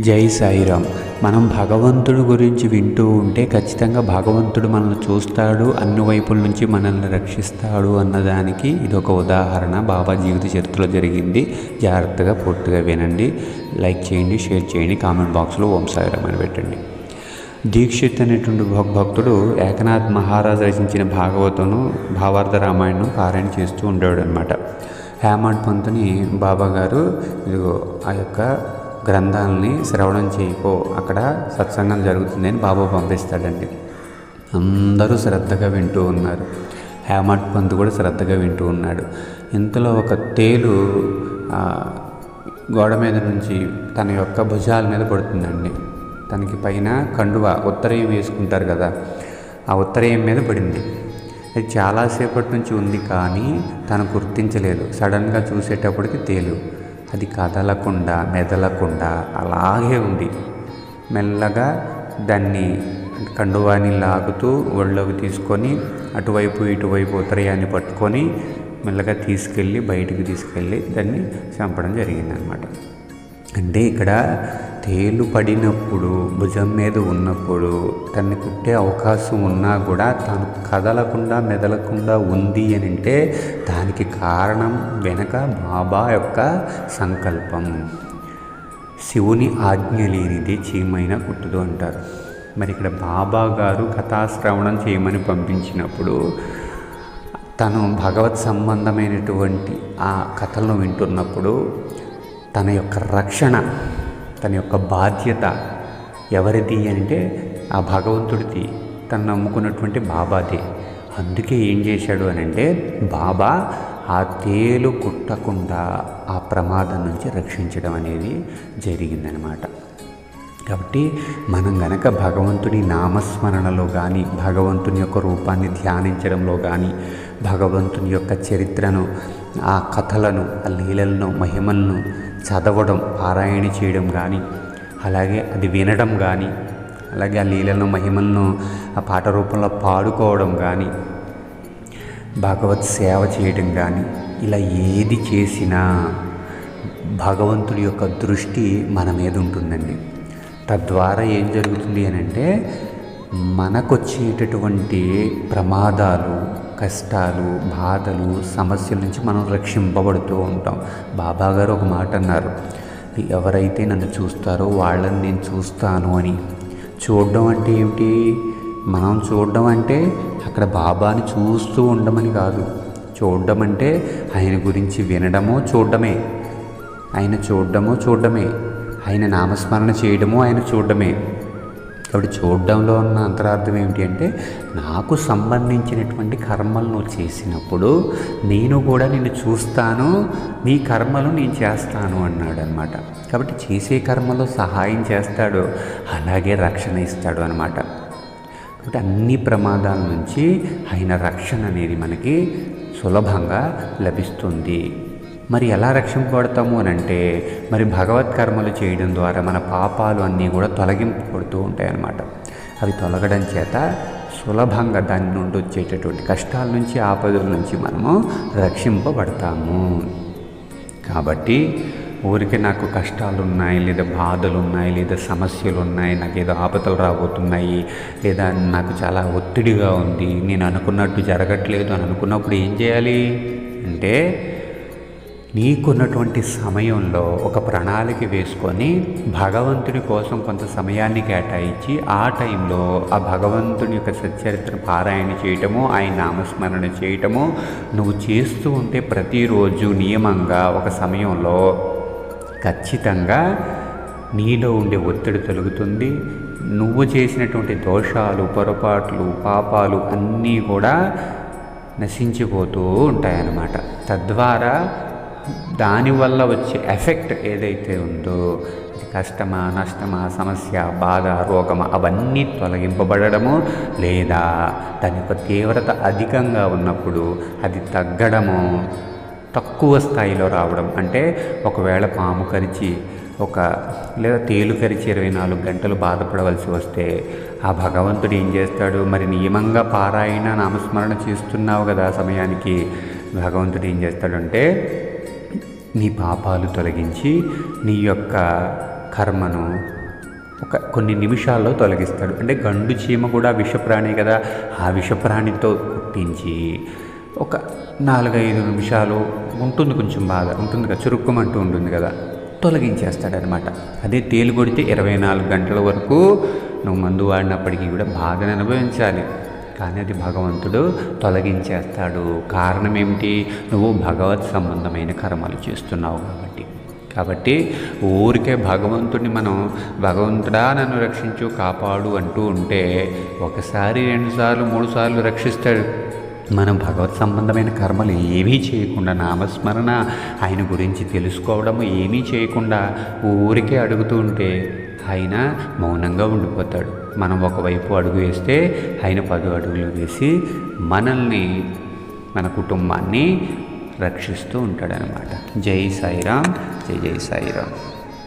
జై సాయిరామ్. మనం భగవంతుడు గురించి వింటూ ఉంటే ఖచ్చితంగా భగవంతుడు మనల్ని చూస్తాడు అన్ని వైపుల నుంచి మనల్ని రక్షిస్తాడు అన్నదానికి ఇది ఒక ఉదాహరణ. బాబా జీవిత చరిత్రలో జరిగింది. జాగ్రత్తగా పూర్తిగా వినండి. లైక్ చేయండి షేర్ చేయండి కామెంట్ బాక్స్లో ఓం సాయిరామ్ అని పెట్టండి. దీక్షిత్ అనేటువంటి భక్తుడు ఏకనాథ్ మహారాజ్ రచించిన భాగవతను భావార్థ రామాయణం పారాయణ చేస్తూ ఉండేవాడు అనమాట హేమంత్ పంతుని బాబా గారు ఆ యొక్క గ్రంథాలని శ్రవణం చేయకో అక్కడ సత్సంగం జరుగుతుందని బాబా పంపిస్తాడండి. అందరూ శ్రద్ధగా వింటూ ఉన్నారు. హేమట్ పంత్ కూడా శ్రద్ధగా వింటూ ఉన్నాడు. ఇంతలో ఒక తేలు గోడ మీద నుంచి తన యొక్క భుజాల మీద పడుతుందండి. తనకి పైన కండువ ఉత్తరయం వేసుకుంటారు కదా ఆ ఉత్తరయం మీద పడింది. అది చాలాసేపటి నుంచి ఉంది కానీ తను గుర్తించలేదు. సడన్గా చూసేటప్పటికి తేలు. అది కదలకుండా మెదలకుండా అలాగే ఉంది. మెల్లగా దాన్ని కండువాని లాగుతూ ఒళ్ళోకి తీసుకొని అటువైపు ఇటువైపు ఉత్తరయాన్ని పట్టుకొని మెల్లగా తీసుకెళ్ళి బయటికి తీసుకెళ్ళి దాన్ని చంపడం జరిగిందనమాట. అంటే ఇక్కడ తేలు పడినప్పుడు భుజం మీద ఉన్నప్పుడు తన్ని కుట్టే అవకాశం ఉన్నా కూడా తాను కదలకుండా మెదలకుండా ఉంది అని అంటే దానికి కారణం వెనక బాబా యొక్క సంకల్పం. శివుని ఆజ్ఞ లేనిది చీమైన కుట్టదు అంటారు. మరి ఇక్కడ బాబా గారు కథాశ్రవణం చేయమని పంపించినప్పుడు తను భగవత్ సంబంధమైనటువంటి ఆ కథలను వింటున్నప్పుడు తన యొక్క రక్షణ తన యొక్క బాధ్యత ఎవరిది అంటే ఆ భగవంతుడిది. తను నమ్ముకున్నటువంటి బాబాది. అందుకే ఏం చేశాడు అని అంటే బాబా ఆ తేలు కుట్టకుండా ఆ ప్రమాదం నుంచి రక్షించడం అనేది జరిగిందనమాట. కాబట్టి మనం గనక భగవంతుని నామస్మరణలో కానీ భగవంతుని యొక్క రూపాన్ని ధ్యానించడంలో కానీ భగవంతుని యొక్క చరిత్రను ఆ కథలను ఆ లీలలను మహిమలను చదవడం పారాయణ చేయడం కానీ అలాగే అది వినడం కానీ అలాగే ఆ లీలను మహిమలను ఆ పాట రూపంలో పాడుకోవడం కానీ భగవత్ సేవ చేయడం కానీ ఇలా ఏది చేసినా భగవంతుడి యొక్క దృష్టి మన మీద ఉంటుందండి. తద్వారా ఏం జరుగుతుంది అని అంటే మనకొచ్చేటటువంటి ప్రమాదాలు కష్టాలు బాధలు సమస్యల నుంచి మనం రక్షింపబడుతూ ఉంటాం. బాబా గారు ఒక మాట అన్నారు ఎవరైతే నన్ను చూస్తారో వాళ్ళని నేను చూస్తాను అని. చూడడం అంటే ఏమిటి? మనం చూడడం అంటే అక్కడ బాబాని చూస్తూ ఉండమని కాదు. చూడడం అంటే ఆయన గురించి వినడమో చూడడమే. ఆయన చూడడమో చూడడమే. ఆయన నామస్మరణ చేయడమో ఆయన చూడడమే. కాబట్టి చూడడంలో ఉన్న అంతరార్థం ఏమిటి అంటే నాకు సంబంధించినటువంటి కర్మలు నువ్వు చేసినప్పుడు నేను కూడా నిన్ను చూస్తాను నీ కర్మలు నేను చేస్తాను అన్నాడు అనమాట కాబట్టి చేసే కర్మలో సహాయం చేస్తాడు అలాగే రక్షణ ఇస్తాడు అనమాట కాబట్టి అన్ని ప్రమాదాల నుంచి ఆయన రక్షణ అనేది మనకి సులభంగా లభిస్తుంది. మరి ఎలా రక్షింపబడతాము అని అంటే మరి భగవత్ కర్మలు చేయడం ద్వారా మన పాపాలు అన్నీ కూడా తొలగింపబడుతూ ఉంటాయి అన్నమాట అవి తొలగడం చేత సులభంగా దాని నుండి వచ్చేటటువంటి కష్టాల నుంచి ఆపదల నుంచి మనము రక్షింపబడతాము. కాబట్టి ఊరికి నాకు కష్టాలు ఉన్నాయి లేదా బాధలు ఉన్నాయి లేదా సమస్యలు ఉన్నాయి నాకు ఏదో ఆపదలు రాబోతున్నాయి లేదా నాకు చాలా ఒత్తిడిగా ఉంది నేను అనుకున్నట్టు జరగట్లేదు అని అనుకున్నప్పుడు ఏం చేయాలి? అంటే నీకున్నటువంటి సమయంలో ఒక ప్రణాళిక వేసుకొని భగవంతుని కోసం కొంత సమయాన్ని కేటాయించి ఆ టైంలో ఆ భగవంతుని యొక్క సచ్చరిత్ర పారాయణ చేయటము ఆయన నామస్మరణ చేయటము నువ్వు చేస్తూ ఉంటే ప్రతిరోజు నియమంగా ఒక సమయంలో ఖచ్చితంగా నీలో ఉండే ఒత్తిడి తొలగుతుంది. నువ్వు చేసినటువంటి దోషాలు పొరపాట్లు పాపాలు అన్నీ కూడా నశించిపోతూ ఉంటాయన్నమాట. తద్వారా దానివల్ల వచ్చే ఎఫెక్ట్ ఏదైతే ఉందో కష్టమా నష్టమా సమస్య బాధ రోగమా అవన్నీ తొలగింపబడము లేదా దాని యొక్క తీవ్రత అధికంగా ఉన్నప్పుడు అది తగ్గడము తక్కువ స్థాయిలో రావడం. అంటే ఒకవేళ పాము కరిచి ఒక లేదా తేలు కరిచి ఇరవై నాలుగు గంటలు బాధపడవలసి వస్తే ఆ భగవంతుడు ఏం చేస్తాడు? మరి నియమంగా పారాయణ నామస్మరణ చేస్తున్నావు కదా సమయానికి. భగవంతుడు ఏం చేస్తాడంటే నీ పాపాలు తొలగించి నీ యొక్క కర్మను ఒక కొన్ని నిమిషాల్లో తొలగిస్తాడు. అంటే గండు చీమ కూడా విషప్రాణి కదా ఆ విషప్రాణితో పుట్టించి ఒక నాలుగైదు నిమిషాలు ఉంటుంది కొంచెం బాధ ఉంటుంది కదా చురుక్కుమంటూ ఉంటుంది కదా తొలగించేస్తాడనమాట. అదే తేలు కొడితే ఇరవై నాలుగు గంటల వరకు నువ్వు మందు వాడినప్పటికీ కూడా బాధను అనుభవించాలి. కానీ అది భగవంతుడు తొలగించేస్తాడు. కారణం ఏమిటి నువ్వు భగవత్ సంబంధమైన కర్మలు చేస్తున్నావు కాబట్టి. కాబట్టి ఊరికే భగవంతుడిని మనం భగవంతుడా నన్ను రక్షించు కాపాడు అంటూ ఉంటే ఒకసారి రెండుసార్లు మూడుసార్లు రక్షిస్తాడు. మనం భగవత్ సంబంధమైన కర్మలు ఏమీ చేయకుండా నామస్మరణ ఆయన గురించి తెలుసుకోవడము ఏమీ చేయకుండా ఊరికే అడుగుతూ ఉంటే ఆయన మౌనంగా ఉండిపోతాడు. మనం ఒకవైపు అడుగు వేస్తే ఆయన పది అడుగులు వేసి మనల్ని మన కుటుంబాన్ని రక్షిస్తూ ఉంటాడనమాట జై సాయిరామ్ జై జై సాయిరామ్.